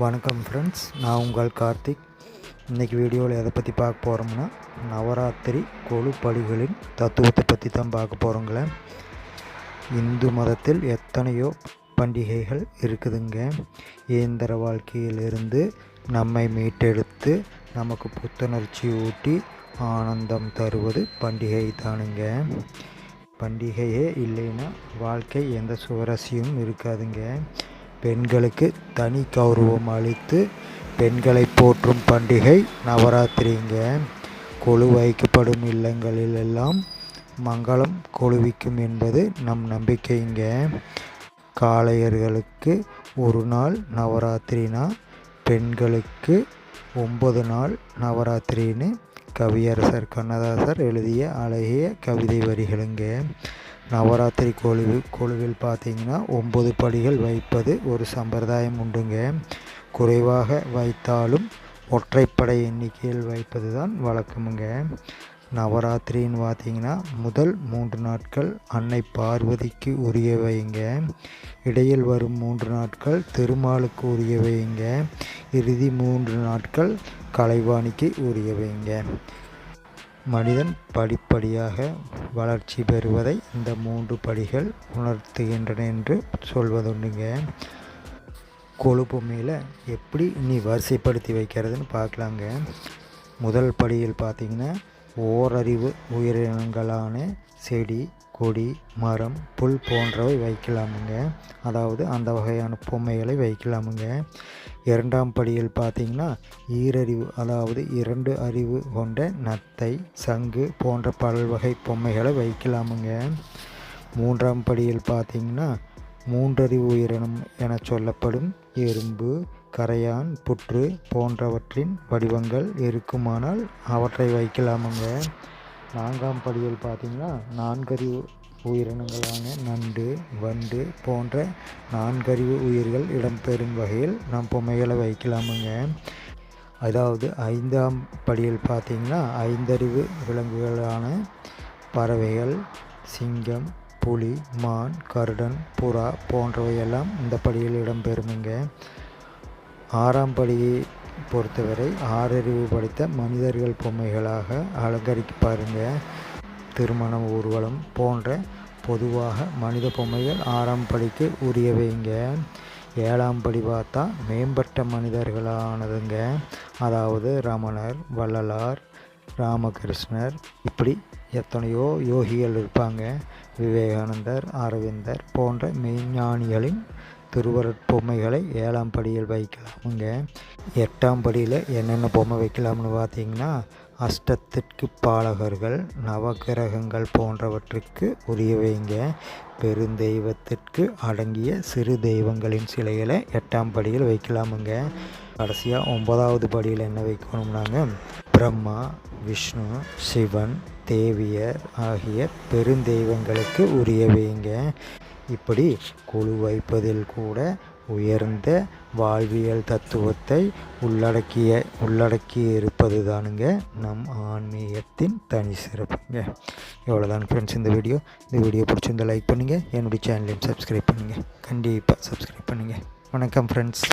வணக்கம் ஃப்ரெண்ட்ஸ் நான் உங்கள் கார்த்திக். இன்றைக்கி வீடியோவில் எதை பற்றி பார்க்க போகிறோம்னா நவராத்திரி கொழுப்பலிகளின் தத்துவத்தை பற்றி தான் பார்க்க போகிறோங்களே இந்து மதத்தில் எத்தனையோ பண்டிகைகள் இருக்குதுங்க. இயந்திர வாழ்க்கையிலிருந்து நம்மை மீட்டெடுத்து நமக்கு புத்துணர்ச்சி ஊட்டி ஆனந்தம் தருவது பண்டிகை தானுங்க. பண்டிகையே இல்லைன்னா வாழ்க்கை எந்த சுவரசியும் இருக்காதுங்க. பெண்களுக்கு தனி கௌரவம் அளித்து பெண்களை போற்றும் பண்டிகை நவராத்திரிங்க. கொழு வைக்கப்படும் இல்லங்களில் எல்லாம் மங்களம் கொழுவிக்கும் என்பது நம் நம்பிக்கைங்க. காளையர்களுக்கு ஒரு நாள் நவராத்திரினா பெண்களுக்கு ஒம்பது நாள் நவராத்திரின்னு கவியரசர் கண்ணதாசர் எழுதிய அழகிய கவிதை வரிகளுங்க. நவராத்திரி கொழு கொழுவில் பார்த்தீங்கன்னா ஒம்பது படிகள் வைப்பது ஒரு சம்பிரதாயம் உண்டுங்க. குறைவாக வைத்தாலும் ஒற்றைப்படை எண்ணிக்கையில் வைப்பது தான் வழக்கமுங்க. நவராத்திரின்னு பார்த்தீங்கன்னா முதல் மூன்று நாட்கள் அன்னை பார்வதிக்கு உரியவைங்க. இடையில் வரும் மூன்று நாட்கள் திருமாலுக்கு உரியவைங்க. இறுதி மூன்று நாட்கள் கலைவாணிக்கு உரியவைங்க. மனிதன் படிப்படியாக வளர்ச்சி பெறுவதை இந்த மூன்று படிகள் உணர்த்துகின்றன என்று சொல்வதுண்டுங்க. கொழுப்பு மேலே எப்படி இனி வரிசைப்படுத்தி வைக்கிறதுன்னு பார்க்கலாங்க. முதல் படியில் பார்த்திங்கன்னா ஓரறிவு உயிரினங்களான செடி கொடி மரம் புல் போன்றவை வைக்கலாமுங்க. அதாவது அந்த வகையான பொம்மைகளை வைக்கலாமுங்க. இரண்டாம் படியில் பார்த்திங்கன்னா ஈரறிவு அதாவது இரண்டு அறிவு கொண்ட நத்தை சங்கு போன்ற பல்வகை பொம்மைகளை வைக்கலாமுங்க. மூன்றாம் படியில் பார்த்திங்கன்னா மூன்றறிவு உயிரினம் என சொல்லப்படும் எறும்பு கரையான் புற்று போன்றவற்றின் வடிவங்கள் இருக்குமானால் அவற்றை வைக்கலாமுங்க. நான்காம் படியில் பார்த்திங்கன்னா நான்கறிவு உயிரினங்களான நண்டு வண்டு போன்ற நான்கறிவு உயிர்கள் இடம்பெறும் வகையில் நம் பொம்மைகளை வைக்கலாமுங்க. அதாவது ஐந்தாம் படியில் பார்த்திங்கன்னா ஐந்தறிவு விலங்குகளான பறவைகள் சிங்கம் புலி மான் கருடன் புறா போன்றவையெல்லாம் இந்த படியில் இடம்பெறுமுங்க. ஆறாம் படியை பொறுத்தவரை ஆறறிவு படித்த மனிதர்கள் பொம்மைகளாக அலங்கரிக்க பாருங்க திருமண ஊர்வலம் போன்ற பொதுவாக மனித பொம்மைகள் ஆறாம் படிக்கு உரியவைங்க. ஏழாம் படி பார்த்தா மேம்பட்ட மனிதர்களானதுங்க. அதாவது ரமணர் வள்ளலார் ராமகிருஷ்ணர் இப்படி எத்தனையோ யோகிகள் இருப்பாங்க. விவேகானந்தர் அரவிந்தர் போன்ற மெய்ஞானிகளின் திருவருட்பொம்மைகளை ஏழாம் படியில் வைக்கலாமுங்க எட்டாம் படியில் என்னென்ன பொம்மை வைக்கலாம்னு பார்த்தீங்கன்னா அஷ்டத்திற்கு பாலகர்கள் நவகிரகங்கள் போன்றவற்றுக்கு உரியவைங்க பெருந்தெய்வத்திற்கு அடங்கிய சிறு தெய்வங்களின் சிலைகளை எட்டாம் படியில் வைக்கலாமுங்க கடைசியாக ஒன்பதாவது படியில் என்ன வைக்கணும்னாங்க? பிரம்மா விஷ்ணு சிவன் தேவியர் ஆகிய பெருந்தெய்வங்களுக்கு உரியவைங்க. இப்படி குழு வைப்பதில் கூட உயர்ந்த வாழ்வியல் தத்துவத்தை உள்ளடக்கிய உள்ளடக்கி இருப்பது தானுங்க நம் ஆன்மீகத்தின் தனி சிறப்புங்க. இவ்வளோதான் ஃப்ரெண்ட்ஸ் இந்த வீடியோ. இந்த வீடியோ பிடிச்சிருந்தால் லைக் பண்ணுங்கள் என்னுடைய சேனலையும் சப்ஸ்கிரைப் பண்ணுங்கள் கண்டிப்பாக சப்ஸ்கிரைப் பண்ணுங்கள் வணக்கம் ஃப்ரெண்ட்ஸ்